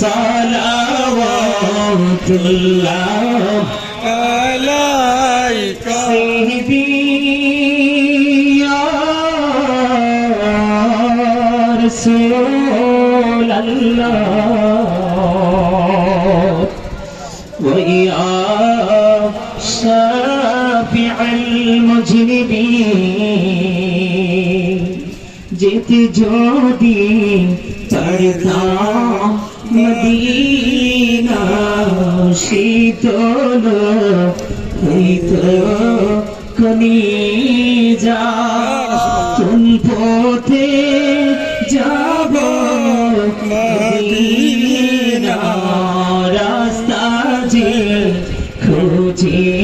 صلوات الله عليك. سيدي يا رسول الله. ويا شافع المجرمين যেতে যদি পারতাম মদিনা শীতল হইত কনি যা তুম পথে যাব মদিনা? রাস্তা যে খুঁজে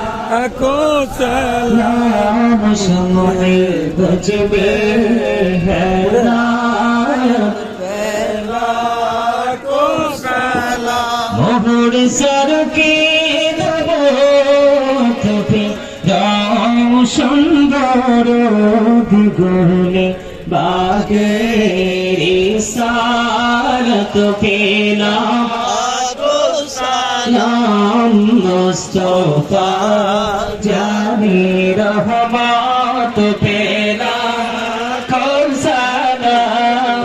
کو سلام شمع بجبے ہے نائب پہلا کو سلام مہر سر کی دبوت پہ رام شندر بگرنے باغ رسالت پہ نام সালাম মুস্তফা জানি রহমত পেলাম